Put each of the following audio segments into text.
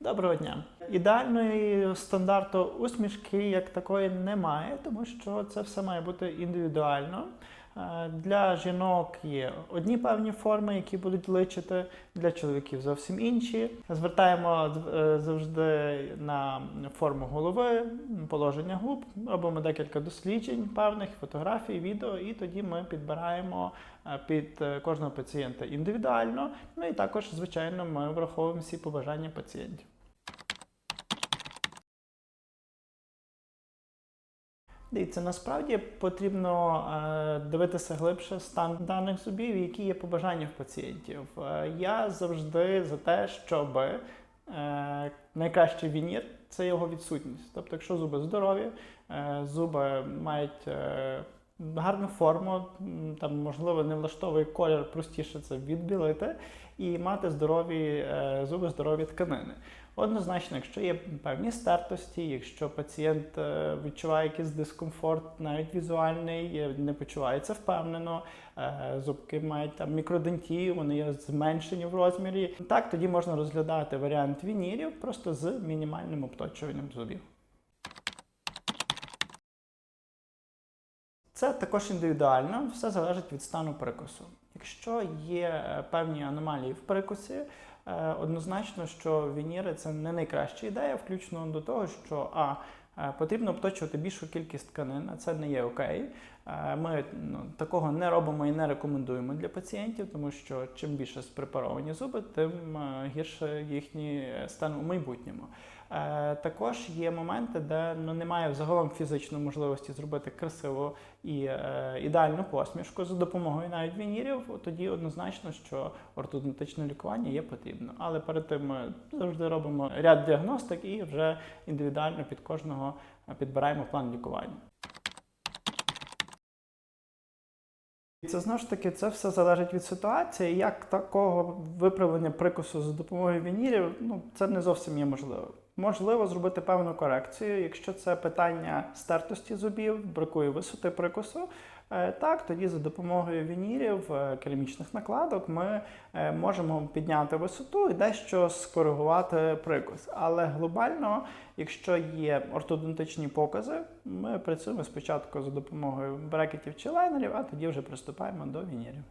Доброго дня. Ідеальної стандарту усмішки як такої немає, тому що це все має бути індивідуально. Е, Для жінок є одні певні форми, які будуть личити, для чоловіків зовсім інші. Звертаємо е, завжди на форму голови, положення губ, робимо декілька досліджень певних, фотографій, відео, і тоді ми підбираємо е, під кожного пацієнта індивідуально. Ну і також, звичайно, ми враховуємо всі побажання пацієнтів. Дивіться, насправді потрібно е, дивитися глибше стан даних зубів, які є побажання в пацієнтів. Е, я завжди за те, щоб е, найкращий вінір це його відсутність. Тобто, якщо зуби здорові, зуби мають гарну форму, там можливо не влаштовує колір, простіше це відбілити, і мати здорові е, зуби, здорові тканини. Однозначно, якщо є певні стертості, якщо пацієнт е, відчуває якийсь дискомфорт, навіть візуальний, е, не почувається впевнено, зубки мають там мікродентії, вони є зменшені в розмірі. Так, тоді можна розглядати варіант вінірів просто з мінімальним обточуванням зубів. Це також індивідуально, все залежить від стану прикусу. Якщо є е, певні аномалії в прикусі, е, однозначно, що вініри це не найкраща ідея, включно до того, що а е, потрібно обточувати більшу кількість тканин, а це не є окей. Ми ну, такого не робимо і не рекомендуємо для пацієнтів, тому що чим більше спрепаровані зуби, тим гірше їхній стан у майбутньому. Е, Також є моменти, де ну, немає загалом фізичної можливості зробити красиву і е, ідеальну посмішку за допомогою навіть вінірів. Тоді однозначно, що ортодонтичне лікування є потрібно. Але перед тим ми завжди робимо ряд діагностик і вже індивідуально під кожного е, підбираємо план лікування. Це знову ж таки це все залежить від ситуації. Як такого виправлення прикусу за допомогою вінірів, ну це не зовсім є можливо. Можливо зробити певну корекцію, якщо це питання стертості зубів, бракує висоти прикусу. е, Так, тоді за допомогою вінірів, е, керамічних накладок ми е, можемо підняти висоту і дещо скоригувати прикус. Але глобально, якщо є ортодонтичні покази, ми працюємо спочатку за допомогою брекетів чи лайнерів, а тоді вже приступаємо до вінірів.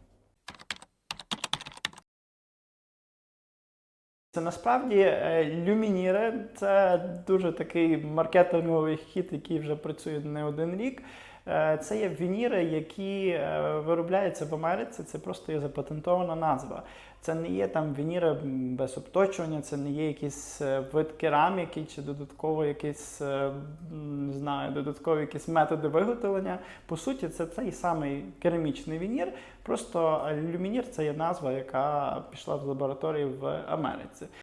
Це насправді е, люмініри це дуже такий маркетинговий хід, який вже працює не один рік. Е, Це є вініри, які е, виробляються в Америці. Це просто є запатентована назва. Це не є там вініри без обточування, це не є якийсь е, вид кераміки чи додатково якийсь, е, не знаю, додаткові якісь методи виготовлення. По суті, це цей самий керамічний вінір. Просто люмінір це є назва, яка пішла в лабораторії в Америці.